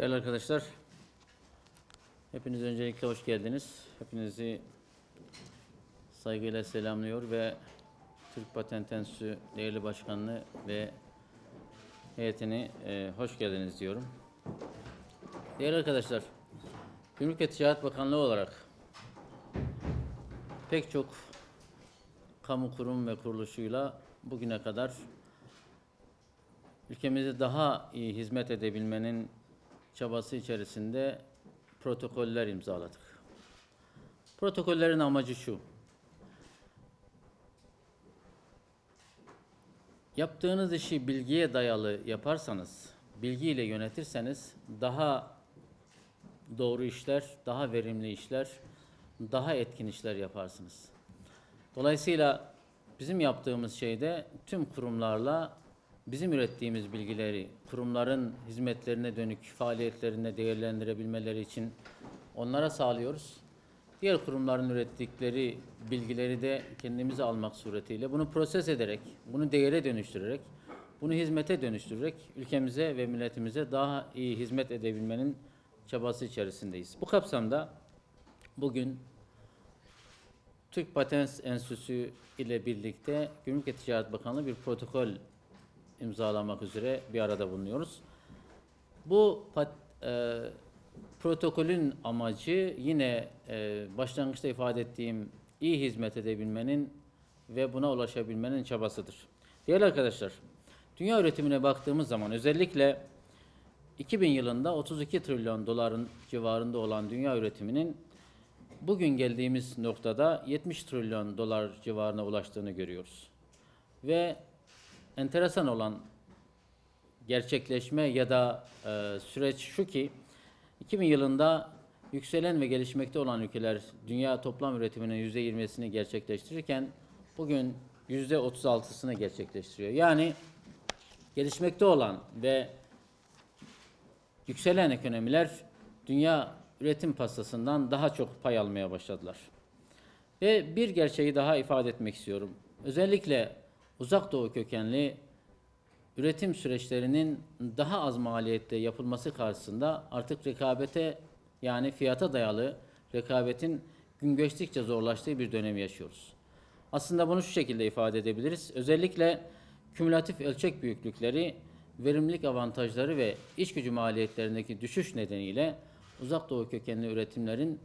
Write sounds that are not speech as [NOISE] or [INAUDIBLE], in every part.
Değerli arkadaşlar, hepiniz öncelikle hoş geldiniz. Hepinizi saygıyla selamlıyor ve Türk Patent Enstitüsü değerli başkanlığı ve heyetini e, hoş geldiniz diyorum. Değerli arkadaşlar, Gümrük ve Ticaret Bakanlığı olarak pek çok kamu kurum ve kuruluşuyla bugüne kadar ülkemize daha iyi hizmet edebilmenin çabası içerisinde protokoller imzaladık. Protokollerin amacı şu. Yaptığınız işi bilgiye dayalı yaparsanız, bilgiyle yönetirseniz daha doğru işler, daha verimli işler, daha etkin işler yaparsınız. Dolayısıyla bizim yaptığımız şeyde tüm kurumlarla bizim ürettiğimiz bilgileri kurumların hizmetlerine dönük faaliyetlerinde değerlendirebilmeleri için onlara sağlıyoruz. Diğer kurumların ürettikleri bilgileri de kendimize almak suretiyle bunu proses ederek, bunu değere dönüştürerek, bunu hizmete dönüştürerek ülkemize ve milletimize daha iyi hizmet edebilmenin çabası içerisindeyiz. Bu kapsamda bugün Türk Patent Enstitüsü ile birlikte Gümrük ve Ticaret Bakanlığı bir protokol imzalamak üzere bir arada bulunuyoruz. Bu pat, e, protokolün amacı yine e, başlangıçta ifade ettiğim iyi hizmet edebilmenin ve buna ulaşabilmenin çabasıdır. Değerli arkadaşlar, dünya üretimine baktığımız zaman özellikle 2000 yılında 32 trilyon doların civarında olan dünya üretiminin bugün geldiğimiz noktada 70 trilyon dolar civarına ulaştığını görüyoruz. Ve enteresan olan gerçekleşme ya da e, süreç şu ki 2000 yılında yükselen ve gelişmekte olan ülkeler dünya toplam üretiminin %20'sini gerçekleştirirken bugün %36'sını gerçekleştiriyor. Yani gelişmekte olan ve yükselen ekonomiler dünya üretim pastasından daha çok pay almaya başladılar. Ve bir gerçeği daha ifade etmek istiyorum. Özellikle uzak doğu kökenli üretim süreçlerinin daha az maliyette yapılması karşısında artık rekabete yani fiyata dayalı rekabetin gün geçtikçe zorlaştığı bir dönem yaşıyoruz. Aslında bunu şu şekilde ifade edebiliriz. Özellikle kümülatif ölçek büyüklükleri, verimlilik avantajları ve iş gücü maliyetlerindeki düşüş nedeniyle uzak doğu kökenli üretimlerin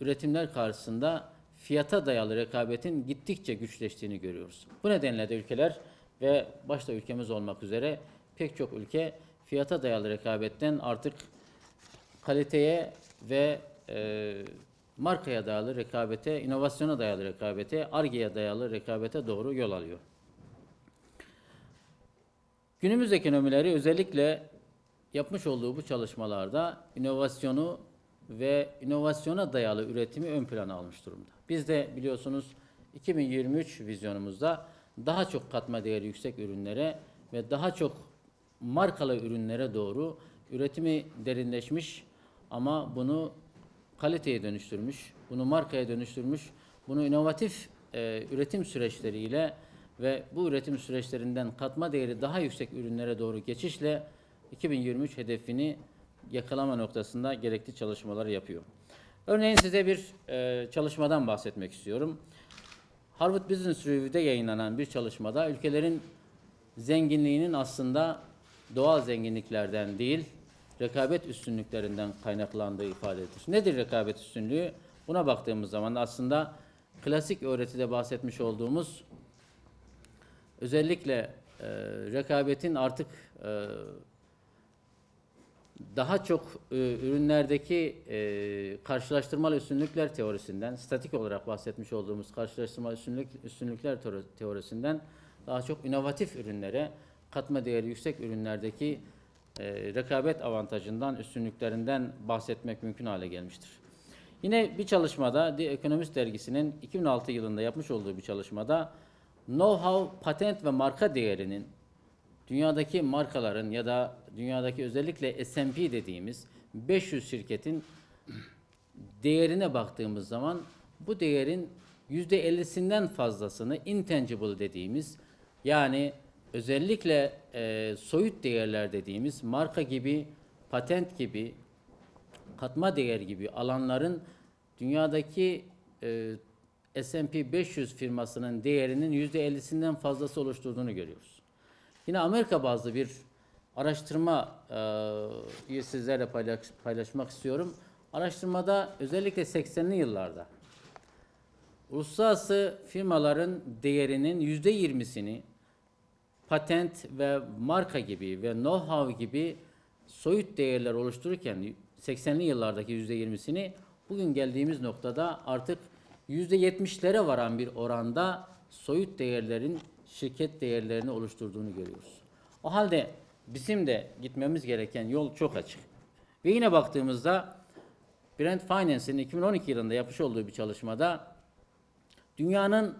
üretimler karşısında fiyata dayalı rekabetin gittikçe güçleştiğini görüyoruz. Bu nedenle de ülkeler ve başta ülkemiz olmak üzere pek çok ülke fiyata dayalı rekabetten artık kaliteye ve e, markaya dayalı rekabete, inovasyona dayalı rekabete, argeye dayalı rekabete doğru yol alıyor. Günümüz ekonomileri özellikle yapmış olduğu bu çalışmalarda inovasyonu ve inovasyona dayalı üretimi ön plana almış durumda. Biz de biliyorsunuz 2023 vizyonumuzda daha çok katma değeri yüksek ürünlere ve daha çok markalı ürünlere doğru üretimi derinleşmiş ama bunu kaliteye dönüştürmüş, bunu markaya dönüştürmüş, bunu inovatif e, üretim süreçleriyle ve bu üretim süreçlerinden katma değeri daha yüksek ürünlere doğru geçişle 2023 hedefini yakalama noktasında gerekli çalışmalar yapıyor. Örneğin size bir e, çalışmadan bahsetmek istiyorum. Harvard Business Review'de yayınlanan bir çalışmada ülkelerin zenginliğinin aslında doğal zenginliklerden değil, rekabet üstünlüklerinden kaynaklandığı ifade edilir. Nedir rekabet üstünlüğü? Buna baktığımız zaman aslında klasik öğretide bahsetmiş olduğumuz özellikle e, rekabetin artık e, daha çok e, ürünlerdeki e, karşılaştırmalı üstünlükler teorisinden, statik olarak bahsetmiş olduğumuz karşılaştırmalı üstünlük, üstünlükler teori- teorisinden daha çok inovatif ürünlere, katma değeri yüksek ürünlerdeki e, rekabet avantajından, üstünlüklerinden bahsetmek mümkün hale gelmiştir. Yine bir çalışmada The Economist dergisinin 2006 yılında yapmış olduğu bir çalışmada know-how, patent ve marka değerinin dünyadaki markaların ya da dünyadaki özellikle S&P dediğimiz 500 şirketin değerine baktığımız zaman bu değerin %50'sinden fazlasını intangible dediğimiz yani özellikle e, soyut değerler dediğimiz marka gibi patent gibi, katma değer gibi alanların dünyadaki e, S&P 500 firmasının değerinin yüzde 50'sinden fazlası oluşturduğunu görüyoruz. Yine Amerika bazlı bir araştırma e, sizlerle paylaş, paylaşmak istiyorum. Araştırmada özellikle 80'li yıllarda uluslararası firmaların değerinin yüzde 20'sini patent ve marka gibi ve know-how gibi soyut değerler oluştururken 80'li yıllardaki %20'sini bugün geldiğimiz noktada artık %70'lere varan bir oranda soyut değerlerin şirket değerlerini oluşturduğunu görüyoruz. O halde bizim de gitmemiz gereken yol çok açık. Ve yine baktığımızda Brand Finance'in 2012 yılında yapmış olduğu bir çalışmada dünyanın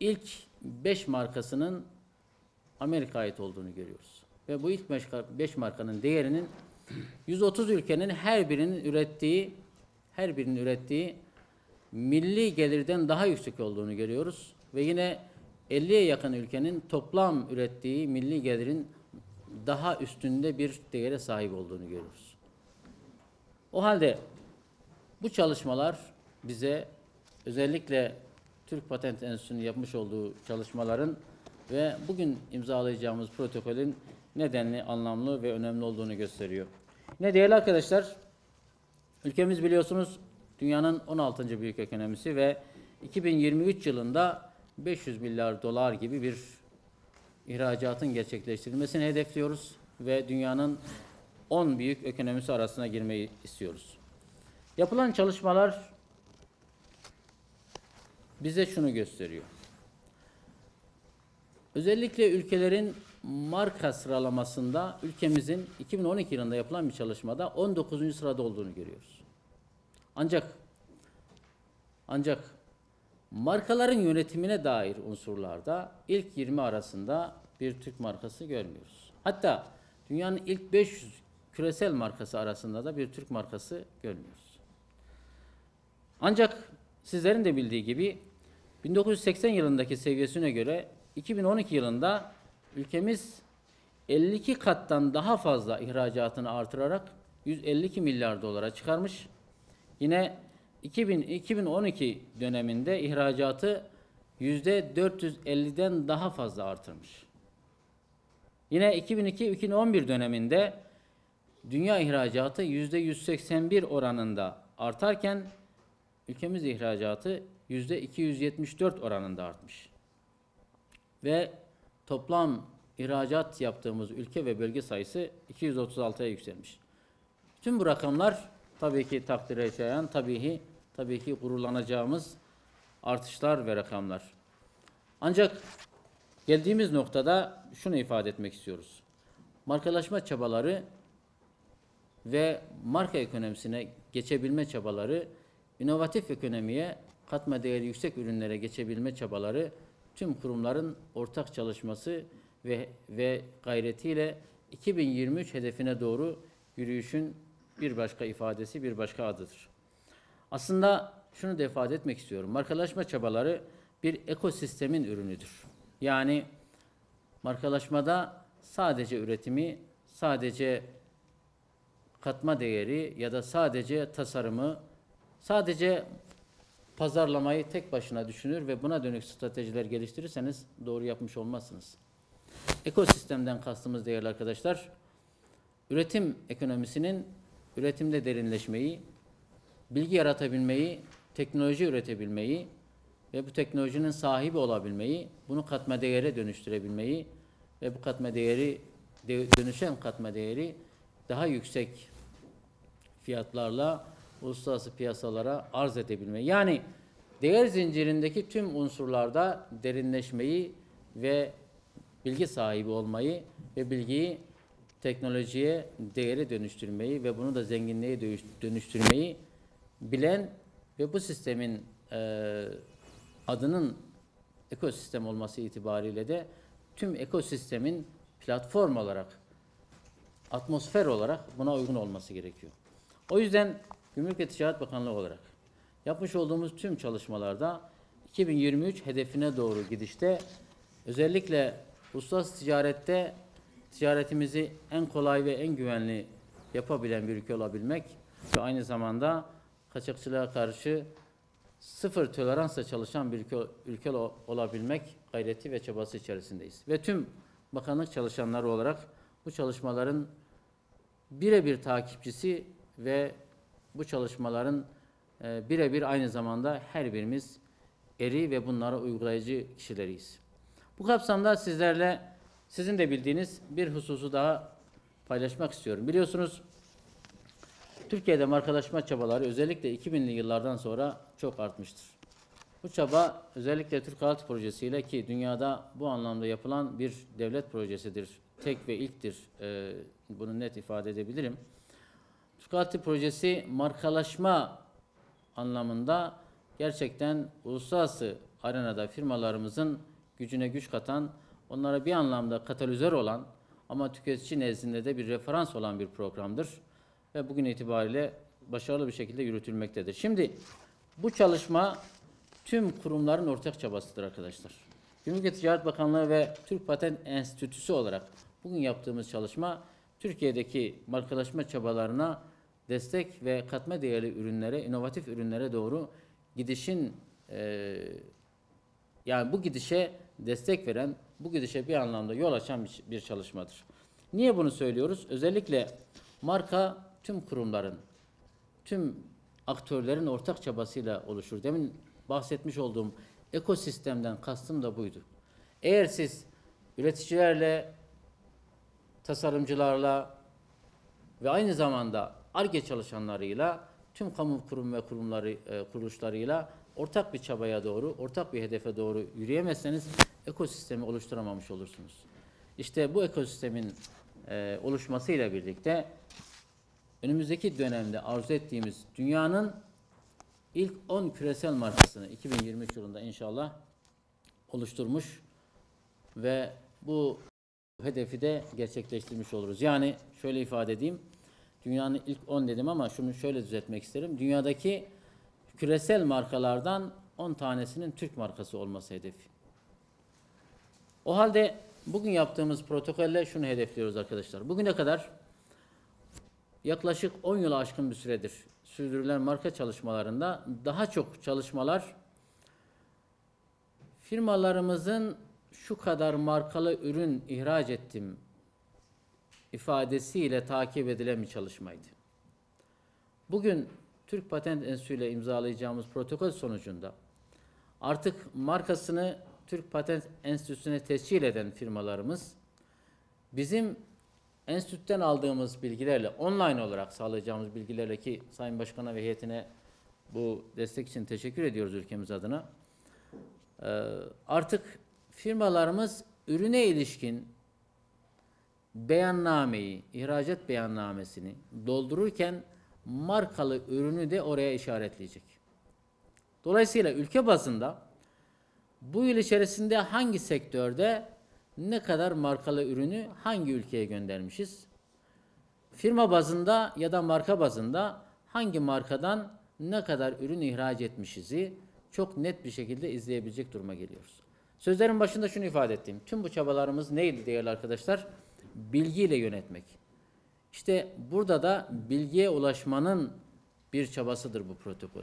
ilk 5 markasının Amerika ait olduğunu görüyoruz. Ve bu ilk 5 markanın değerinin 130 ülkenin her birinin ürettiği her birinin ürettiği milli gelirden daha yüksek olduğunu görüyoruz ve yine 50'ye yakın ülkenin toplam ürettiği milli gelirin daha üstünde bir değere sahip olduğunu görüyoruz. O halde bu çalışmalar bize özellikle Türk Patent Enstitüsü'nün yapmış olduğu çalışmaların ve bugün imzalayacağımız protokolün nedenli, anlamlı ve önemli olduğunu gösteriyor. Ne değerli arkadaşlar, ülkemiz biliyorsunuz dünyanın 16. büyük ekonomisi ve 2023 yılında 500 milyar dolar gibi bir ihracatın gerçekleştirilmesini hedefliyoruz ve dünyanın 10 büyük ekonomisi arasına girmeyi istiyoruz. Yapılan çalışmalar bize şunu gösteriyor. Özellikle ülkelerin marka sıralamasında ülkemizin 2012 yılında yapılan bir çalışmada 19. sırada olduğunu görüyoruz. Ancak ancak markaların yönetimine dair unsurlarda ilk 20 arasında bir Türk markası görmüyoruz. Hatta dünyanın ilk 500 küresel markası arasında da bir Türk markası görmüyoruz. Ancak sizlerin de bildiği gibi 1980 yılındaki seviyesine göre 2012 yılında ülkemiz 52 kattan daha fazla ihracatını artırarak 152 milyar dolara çıkarmış. Yine 2000, 2012 döneminde ihracatı %450'den daha fazla artırmış. Yine 2002-2011 döneminde dünya ihracatı %181 oranında artarken ülkemiz ihracatı %274 oranında artmış. Ve toplam ihracat yaptığımız ülke ve bölge sayısı 236'ya yükselmiş. Tüm bu rakamlar tabii ki takdire şayan, tabii ki, tabii ki gururlanacağımız artışlar ve rakamlar. Ancak geldiğimiz noktada şunu ifade etmek istiyoruz. Markalaşma çabaları ve marka ekonomisine geçebilme çabaları inovatif ekonomiye katma değeri yüksek ürünlere geçebilme çabaları tüm kurumların ortak çalışması ve ve gayretiyle 2023 hedefine doğru yürüyüşün bir başka ifadesi, bir başka adıdır. Aslında şunu da ifade etmek istiyorum. Markalaşma çabaları bir ekosistemin ürünüdür. Yani markalaşmada sadece üretimi, sadece katma değeri ya da sadece tasarımı, sadece pazarlamayı tek başına düşünür ve buna dönük stratejiler geliştirirseniz doğru yapmış olmazsınız. Ekosistemden kastımız değerli arkadaşlar, üretim ekonomisinin üretimde derinleşmeyi, bilgi yaratabilmeyi, teknoloji üretebilmeyi ve bu teknolojinin sahibi olabilmeyi, bunu katma değere dönüştürebilmeyi ve bu katma değeri dönüşen katma değeri daha yüksek fiyatlarla uluslararası piyasalara arz edebilmeyi. Yani değer zincirindeki tüm unsurlarda derinleşmeyi ve bilgi sahibi olmayı ve bilgiyi teknolojiye değere dönüştürmeyi ve bunu da zenginliğe dönüştürmeyi bilen ve bu sistemin e, adının ekosistem olması itibariyle de tüm ekosistemin platform olarak, atmosfer olarak buna uygun olması gerekiyor. O yüzden Gümrük ve Ticaret Bakanlığı olarak yapmış olduğumuz tüm çalışmalarda 2023 hedefine doğru gidişte özellikle uluslararası ticarette ticaretimizi en kolay ve en güvenli yapabilen bir ülke olabilmek ve aynı zamanda kaçakçılığa karşı sıfır toleransla çalışan bir ülke, ülke ol- olabilmek gayreti ve çabası içerisindeyiz. Ve tüm bakanlık çalışanları olarak bu çalışmaların birebir takipçisi ve bu çalışmaların e, birebir aynı zamanda her birimiz eri ve bunlara uygulayıcı kişileriyiz. Bu kapsamda sizlerle sizin de bildiğiniz bir hususu daha paylaşmak istiyorum. Biliyorsunuz Türkiye'de markalaşma çabaları özellikle 2000'li yıllardan sonra çok artmıştır. Bu çaba özellikle Türk Halk Projesi ki dünyada bu anlamda yapılan bir devlet projesidir. Tek ve ilktir. Ee, bunu net ifade edebilirim. Türk Halk Projesi markalaşma anlamında gerçekten uluslararası arenada firmalarımızın gücüne güç katan, onlara bir anlamda katalizör olan ama tüketici nezdinde de bir referans olan bir programdır. Ve bugün itibariyle başarılı bir şekilde yürütülmektedir. Şimdi bu çalışma tüm kurumların ortak çabasıdır arkadaşlar. Gümrük Ticaret Bakanlığı ve Türk Patent Enstitüsü olarak bugün yaptığımız çalışma Türkiye'deki markalaşma çabalarına destek ve katma değerli ürünlere, inovatif ürünlere doğru gidişin eee yani bu gidişe destek veren, bu gidişe bir anlamda yol açan bir, bir çalışmadır. Niye bunu söylüyoruz? Özellikle marka tüm kurumların, tüm aktörlerin ortak çabasıyla oluşur. Demin bahsetmiş olduğum ekosistemden kastım da buydu. Eğer siz üreticilerle, tasarımcılarla ve aynı zamanda ARGE çalışanlarıyla, tüm kamu kurum ve kurumları, e, kuruluşlarıyla ortak bir çabaya doğru, ortak bir hedefe doğru yürüyemezseniz ekosistemi oluşturamamış olursunuz. İşte bu ekosistemin e, oluşmasıyla birlikte önümüzdeki dönemde arzu ettiğimiz dünyanın ilk 10 küresel markasını 2023 yılında inşallah oluşturmuş ve bu hedefi de gerçekleştirmiş oluruz. Yani şöyle ifade edeyim. Dünyanın ilk 10 dedim ama şunu şöyle düzeltmek isterim. Dünyadaki küresel markalardan 10 tanesinin Türk markası olması hedefi. O halde bugün yaptığımız protokolle şunu hedefliyoruz arkadaşlar. Bugüne kadar yaklaşık 10 yılı aşkın bir süredir sürdürülen marka çalışmalarında daha çok çalışmalar firmalarımızın şu kadar markalı ürün ihraç ettim ifadesiyle takip edilen bir çalışmaydı. Bugün Türk Patent Enstitüsü ile imzalayacağımız protokol sonucunda artık markasını Türk Patent Enstitüsü'ne tescil eden firmalarımız bizim enstitüden aldığımız bilgilerle online olarak sağlayacağımız bilgilerle ki Sayın Başkan'a ve heyetine bu destek için teşekkür ediyoruz ülkemiz adına. Ee, artık firmalarımız ürüne ilişkin beyannameyi, ihracat beyannamesini doldururken markalı ürünü de oraya işaretleyecek. Dolayısıyla ülke bazında bu yıl içerisinde hangi sektörde ne kadar markalı ürünü hangi ülkeye göndermişiz? Firma bazında ya da marka bazında hangi markadan ne kadar ürün ihraç etmişizi çok net bir şekilde izleyebilecek duruma geliyoruz. Sözlerin başında şunu ifade ettim. Tüm bu çabalarımız neydi değerli arkadaşlar? Bilgiyle yönetmek. İşte burada da bilgiye ulaşmanın bir çabasıdır bu protokol.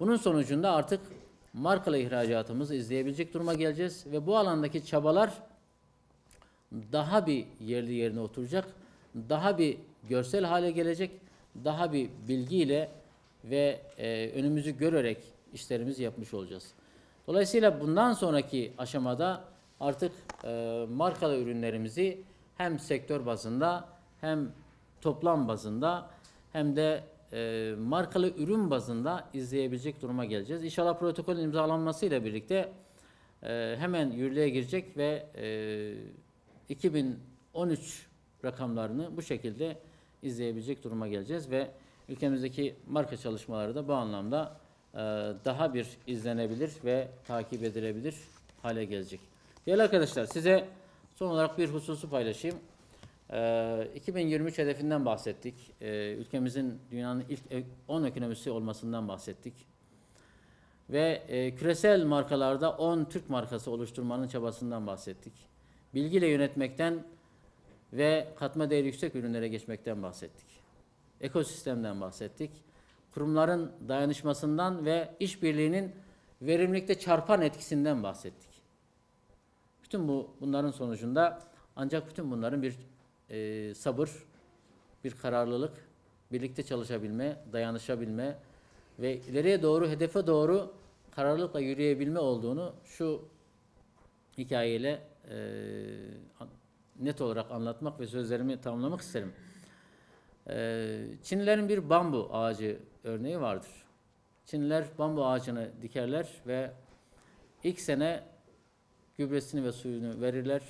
Bunun sonucunda artık markalı ihracatımızı izleyebilecek duruma geleceğiz ve bu alandaki çabalar daha bir yerli yerine oturacak, daha bir görsel hale gelecek, daha bir bilgiyle ve e, önümüzü görerek işlerimizi yapmış olacağız. Dolayısıyla bundan sonraki aşamada artık e, markalı ürünlerimizi hem sektör bazında hem toplam bazında hem de e, markalı ürün bazında izleyebilecek duruma geleceğiz. İnşallah protokolün imzalanmasıyla birlikte e, hemen yürürlüğe girecek ve e, 2013 rakamlarını bu şekilde izleyebilecek duruma geleceğiz ve ülkemizdeki marka çalışmaları da bu anlamda e, daha bir izlenebilir ve takip edilebilir hale gelecek. Değerli arkadaşlar size son olarak bir hususu paylaşayım. Ee, 2023 hedefinden bahsettik. Ee, ülkemizin dünyanın ilk 10 ekonomisi olmasından bahsettik. Ve e, küresel markalarda 10 Türk markası oluşturmanın çabasından bahsettik. Bilgiyle yönetmekten ve katma değeri yüksek ürünlere geçmekten bahsettik. Ekosistemden bahsettik. Kurumların dayanışmasından ve işbirliğinin verimlilikte çarpan etkisinden bahsettik. Bütün bu bunların sonucunda ancak bütün bunların bir e, sabır, bir kararlılık, birlikte çalışabilme, dayanışabilme ve ileriye doğru, hedefe doğru kararlılıkla yürüyebilme olduğunu şu hikayeyle e, net olarak anlatmak ve sözlerimi tamamlamak isterim. E, Çinlilerin bir bambu ağacı örneği vardır. Çinliler bambu ağacını dikerler ve ilk sene gübresini ve suyunu verirler.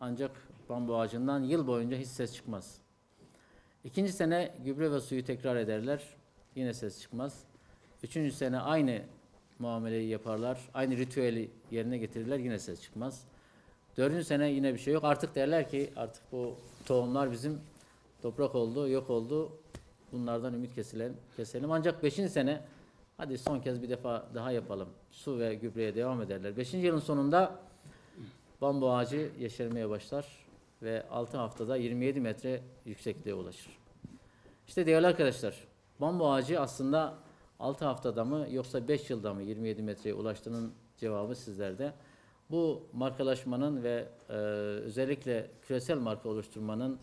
Ancak bambu ağacından yıl boyunca hiç ses çıkmaz. İkinci sene gübre ve suyu tekrar ederler. Yine ses çıkmaz. Üçüncü sene aynı muameleyi yaparlar. Aynı ritüeli yerine getirirler. Yine ses çıkmaz. Dördüncü sene yine bir şey yok. Artık derler ki artık bu tohumlar bizim toprak oldu, yok oldu. Bunlardan ümit kesilelim. keselim. Ancak beşinci sene hadi son kez bir defa daha yapalım. Su ve gübreye devam ederler. Beşinci yılın sonunda bambu ağacı yeşermeye başlar ve 6 haftada 27 metre yüksekliğe ulaşır. İşte değerli arkadaşlar, bambu ağacı aslında 6 haftada mı yoksa 5 yılda mı 27 metreye ulaştığının cevabı sizlerde. Bu markalaşmanın ve e, özellikle küresel marka oluşturmanın,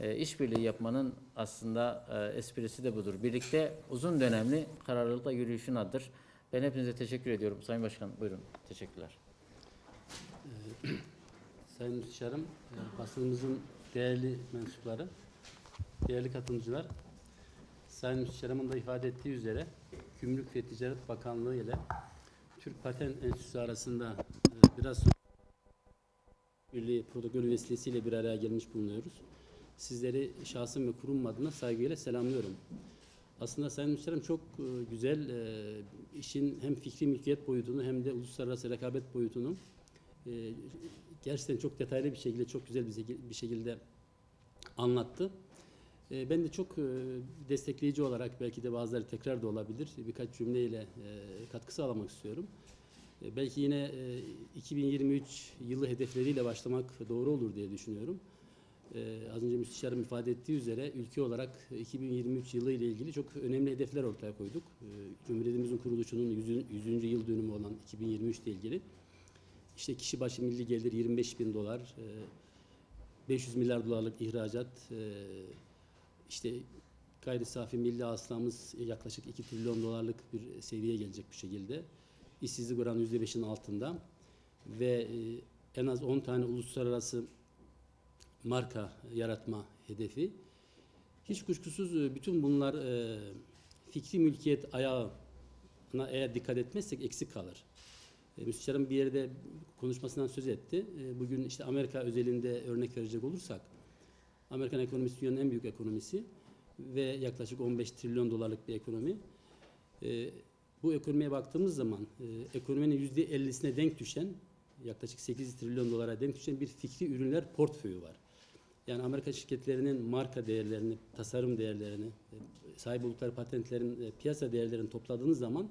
e, işbirliği yapmanın aslında e, esprisi de budur. Birlikte uzun dönemli kararlılıkla yürüyüşün adıdır. Ben hepinize teşekkür ediyorum. Sayın Başkan buyurun. Teşekkürler. [CLEARS THROAT] Sayın Müsteşarım, e, basınımızın değerli mensupları, değerli katılımcılar, Sayın Müsteşarımın da ifade ettiği üzere Gümrük ve Ticaret Bakanlığı ile Türk Patent Enstitüsü arasında e, biraz birliği protokolü vesilesiyle bir araya gelmiş bulunuyoruz. Sizleri şahsım ve kurum adına saygıyla selamlıyorum. Aslında Sayın Müsteşarım çok e, güzel işin hem fikri mülkiyet boyutunu hem de uluslararası rekabet boyutunu gerçekten çok detaylı bir şekilde, çok güzel bir şekil- bir şekilde anlattı. E, Ben de çok e, destekleyici olarak belki de bazıları tekrar da olabilir birkaç cümleyle e, katkı sağlamak istiyorum. E, Belki yine e, 2023 yılı hedefleriyle başlamak doğru olur diye düşünüyorum. Az önce müsteşarım ifade ettiği üzere ülke olarak 2023 yılı ile ilgili çok önemli hedefler ortaya koyduk. Cumhuriyetimizin kuruluşunun 100. 100. yıl dönümü olan 2023 ile ilgili. İşte kişi başı milli gelir 25 bin dolar, e, 500 milyar dolarlık ihracat, e, işte gayri safi milli hasılamız yaklaşık 2 trilyon dolarlık bir seviyeye gelecek bir şekilde. İşsizlik oranı %5'in altında ve e, en az 10 tane uluslararası marka yaratma hedefi. Hiç kuşkusuz e, bütün bunlar e, fikri mülkiyet ayağına eğer dikkat etmezsek eksik kalır. E, Müsteşarım bir yerde konuşmasından söz etti. E, Bugün işte Amerika özelinde örnek verecek olursak, Amerikan ekonomisi dünyanın en büyük ekonomisi ve yaklaşık 15 trilyon dolarlık bir ekonomi. E, Bu ekonomiye baktığımız zaman e, ekonominin %50'sine denk düşen, yaklaşık 8 trilyon dolara denk düşen bir fikri ürünler portföyü var. Yani Amerika şirketlerinin marka değerlerini, tasarım değerlerini, e, sahip oldukları patentlerin e, piyasa değerlerini topladığınız zaman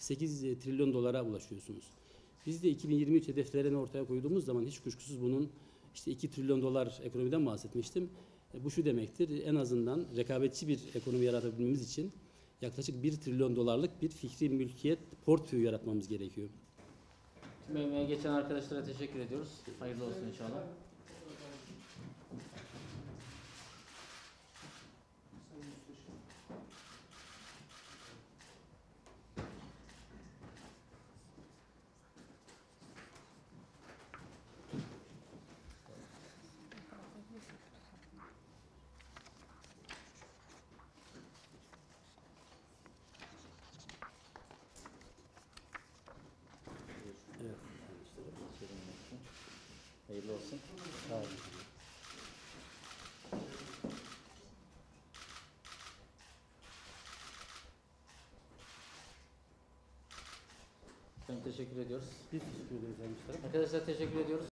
8 trilyon dolara ulaşıyorsunuz. Biz de 2023 hedeflerini ortaya koyduğumuz zaman hiç kuşkusuz bunun işte 2 trilyon dolar ekonomiden bahsetmiştim. E, Bu şu demektir, en azından rekabetçi bir ekonomi yaratabilmemiz için yaklaşık 1 trilyon dolarlık bir fikri mülkiyet portföyü yaratmamız gerekiyor. Emeğe geçen arkadaşlara teşekkür ediyoruz. Hayırlı olsun inşallah. Evet. Hayırlı olsun. Sağ olun. Ben teşekkür ediyoruz. Biz teşekkür ederiz Sayın. Arkadaşlar teşekkür ediyoruz.